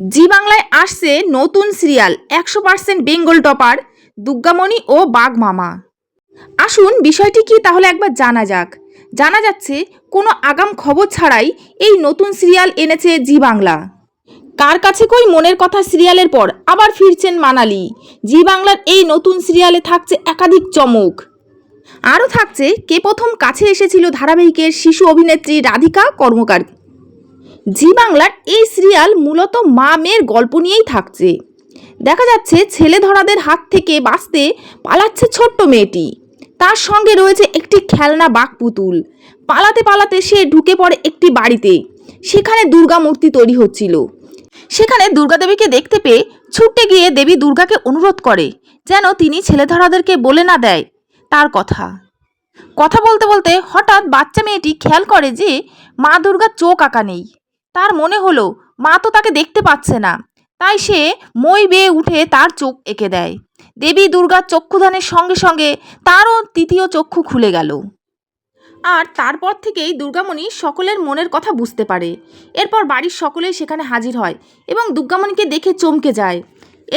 জি বাংলায় আসছে নতুন সিরিয়াল, একশো পার্সেন্ট বেঙ্গল টপার দুর্গামণি ও বাঘ মামা। আসুন বিষয়টি কি তাহলে একবার জানা যাক। জানা যাচ্ছে, কোনো আগাম খবর ছাড়াই এই নতুন সিরিয়াল এনেছে জি বাংলা। কার কাছে কই মনের কথা সিরিয়ালের পর আবার ফিরছেন মানালি। জি বাংলার এই নতুন সিরিয়ালে থাকছে একাধিক চমক। আরও থাকছে, কে প্রথম কাছে এসেছিল ধারাবাহিকের শিশু অভিনেত্রী রাধিকা কর্মকার জি বাংলার এই সিরিয়াল মূলত মা মেয়ের গল্প নিয়েই থাকছে। দেখা যাচ্ছে ছেলে ধরাদের হাত থেকে বাঁচতে পালাচ্ছে ছোট্ট মেয়েটি। তার সঙ্গে রয়েছে একটি খেলনা বাঘ পুতুল। পালাতে পালাতে সে ঢুকে পড়ে একটি বাড়িতে। সেখানে দুর্গা মূর্তি তৈরি হচ্ছিল। সেখানে দুর্গাদেবীকে দেখতে পেয়ে ছুটে গিয়ে দেবী দুর্গাকে অনুরোধ করে, যেন তিনি ছেলেধরাদেরকে বলে না দেয় তার কথা। কথা বলতে বলতে হঠাৎ বাচ্চা মেয়েটি খেয়াল করে যে মা দুর্গার চোখ আঁকা নেই। তার মনে হলো, মা তো তাকে দেখতে পাচ্ছে না। তাই সে মই বেয়ে উঠে তার চোখ এঁকে দেয়। দেবী দুর্গার চক্ষুদানের সঙ্গে সঙ্গে তারও তৃতীয় চক্ষু খুলে গেল। আর তারপর থেকেই দুর্গামণি সকলের মনের কথা বুঝতে পারে। এরপর বাড়ির সকলেই সেখানে হাজির হয় এবং দুর্গামণিকে দেখে চমকে যায়।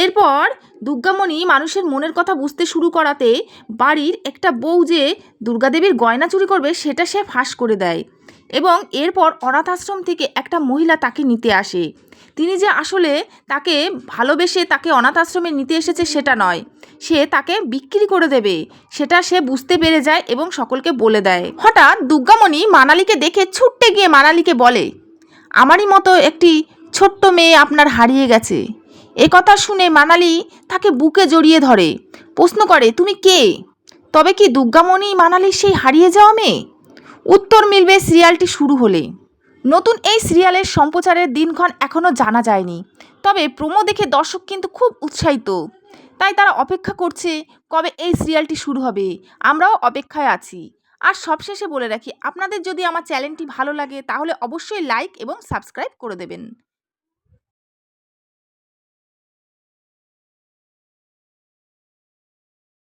এরপর দুর্গামণি মানুষের মনের কথা বুঝতে শুরু করাতে বাড়ির একটা বউ যে দুর্গাদেবীর গয়না চুরি করবে, সেটা সে ফাঁস করে দেয়। এবং এরপর অনাথ আশ্রম থেকে একটা মহিলা তাকে নিতে আসে। তিনি যে আসলে তাকে ভালোবেসে তাকে অনাথ আশ্রমে নিতে এসেছে সেটা নয়। সে তাকে বিক্রি করে দেবে, সেটা সে বুঝতে পেরে যায় এবং সকলকে বলে দেয়। হঠাৎ দুর্গামণি মানালিকে দেখে ছুট্টে গিয়ে মানালিকে বলে, আমারই মতো একটি ছোট্ট মেয়ে আপনার হারিয়ে গেছে। এ কথা শুনে মানালি তাকে বুকে জড়িয়ে ধরে, প্রশ্ন করে, তুমি কে? তবে কি দুর্গামণি মানালির সেই হারিয়ে যাওয়া মেয়ে? উত্তর মিলবে সিরিয়ালটি শুরু হলে নতুন এই সিরিয়ালের সম্প্রচারের দিনক্ষণ এখনও জানা যায়নি। তবে প্রোমো দেখে দর্শক কিন্তু খুব উৎসাহিত। তাই তারা অপেক্ষা করছে কবে এই সিরিয়ালটি শুরু হবে। আমরাও অপেক্ষায় আছি। আর সবশেষে বলে রাখি, আপনাদের যদি আমার চ্যানেলটি ভালো লাগে তাহলে অবশ্যই লাইক এবং সাবস্ক্রাইব করে দেবেন।